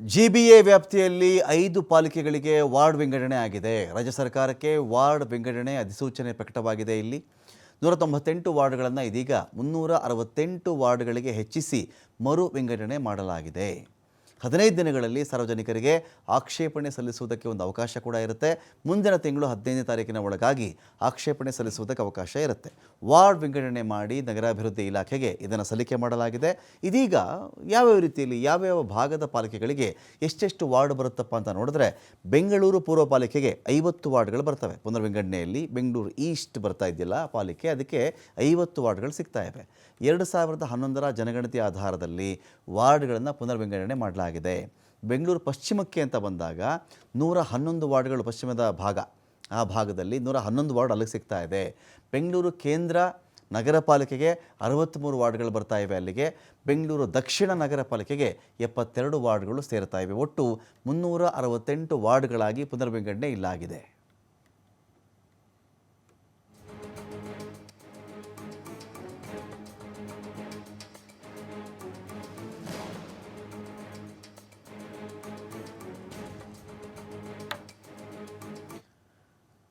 G B A ವ್ಯಾಪ್ತಿಯಲ್ಲಿ ಐದು ಪಾಲಿಕೆಗಳಿಗೆ ward ವಿಂಗಡಣೆ ಆಗಿದೆ. ರಾಜ್ಯ ಸರ್ಕಾರಕ್ಕೆ ವಾರ್ಡ್ ವಿಂಗಡಣೆ ಅಧಿಸೂಚನೆ ಪ್ರಕಟವಾಗಿದೆ ಇಲ್ಲಿ. ನೂರ ತೊಂಬತ್ತೆಂಟು ವಾರ್ಡ್ಗಳನ್ನು ಇದೀಗ ಮುನ್ನೂರ ಅರವತ್ತೆಂಟು ವಾರ್ಡ್ಗಳಿಗೆ ಹೆಚ್ಚಿಸಿ ಮರು ವಿಂಗಡಣೆ ಮಾಡಲಾಗಿದೆ. ಹದಿನೈದು ದಿನಗಳಲ್ಲಿ ಸಾರ್ವಜನಿಕರಿಗೆ ಆಕ್ಷೇಪಣೆ ಸಲ್ಲಿಸುವುದಕ್ಕೆ ಒಂದು ಅವಕಾಶ ಕೂಡ ಇರುತ್ತೆ. ಮುಂದಿನ ತಿಂಗಳು ಹದಿನೈದನೇ ತಾರೀಕಿನ ಒಳಗಾಗಿ ಆಕ್ಷೇಪಣೆ ಸಲ್ಲಿಸುವುದಕ್ಕೆ ಅವಕಾಶ ಇರುತ್ತೆ. ವಾರ್ಡ್ ವಿಂಗಡಣೆ ಮಾಡಿ ನಗರಾಭಿವೃದ್ಧಿ ಇಲಾಖೆಗೆ ಇದನ್ನು ಸಲ್ಲಿಕೆ ಮಾಡಲಾಗಿದೆ. ಇದೀಗ ಯಾವ್ಯಾವ ರೀತಿಯಲ್ಲಿ ಯಾವ್ಯಾವ ಭಾಗದ ಪಾಲಿಕೆಗಳಿಗೆ ಎಷ್ಟೆಷ್ಟು ವಾರ್ಡ್ ಬರುತ್ತಪ್ಪ ಅಂತ ನೋಡಿದ್ರೆ ಬೆಂಗಳೂರು ಪೂರ್ವ ಪಾಲಿಕೆಗೆ ಐವತ್ತು ವಾರ್ಡ್ಗಳು ಬರ್ತವೆ. ಪುನರ್ವಿಂಗಡಣೆಯಲ್ಲಿ ಬೆಂಗಳೂರು ಈಸ್ಟ್ ಬರ್ತಾ ಇದೆಯಲ್ಲ ಪಾಲಿಕೆ ಅದಕ್ಕೆ ಐವತ್ತು ವಾರ್ಡ್ಗಳು ಸಿಗ್ತಾ ಇವೆ. ಎರಡು ಸಾವಿರದ ಹನ್ನೊಂದರ ಜನಗಣತಿ ಆಧಾರದಲ್ಲಿ ವಾರ್ಡ್ಗಳನ್ನು ಪುನರ್ವಿಂಗಡಣೆ ಮಾಡಲಾಗಿದೆ. ಬೆಂಗಳೂರು ಪಶ್ಚಿಮಕ್ಕೆ ಅಂತ ಬಂದಾಗ ನೂರ ಹನ್ನೊಂದು ವಾರ್ಡ್ಗಳು ಪಶ್ಚಿಮದ ಭಾಗ. ಆ ಭಾಗದಲ್ಲಿ ನೂರ ಹನ್ನೊಂದು ವಾರ್ಡ್ ಅಲ್ಲಿಗೆ ಸಿಗ್ತಾ ಇದೆ. ಬೆಂಗಳೂರು ಕೇಂದ್ರ ನಗರ ಪಾಲಿಕೆಗೆ ಅರವತ್ತ್ಮೂರು ವಾರ್ಡ್ಗಳು ಬರ್ತಾ ಇವೆ ಅಲ್ಲಿಗೆ. ಬೆಂಗಳೂರು ದಕ್ಷಿಣ ನಗರ ಪಾಲಿಕೆಗೆ ಎಪ್ಪತ್ತೆರಡು ವಾರ್ಡ್ಗಳು ಸೇರ್ತಾ ಇವೆ. ಒಟ್ಟು ಮುನ್ನೂರ ಅರವತ್ತೆಂಟು ವಾರ್ಡ್ಗಳಾಗಿ ಪುನರ್ವಿಂಗಡಣೆ ಇಲ್ಲಾಗಿದೆ.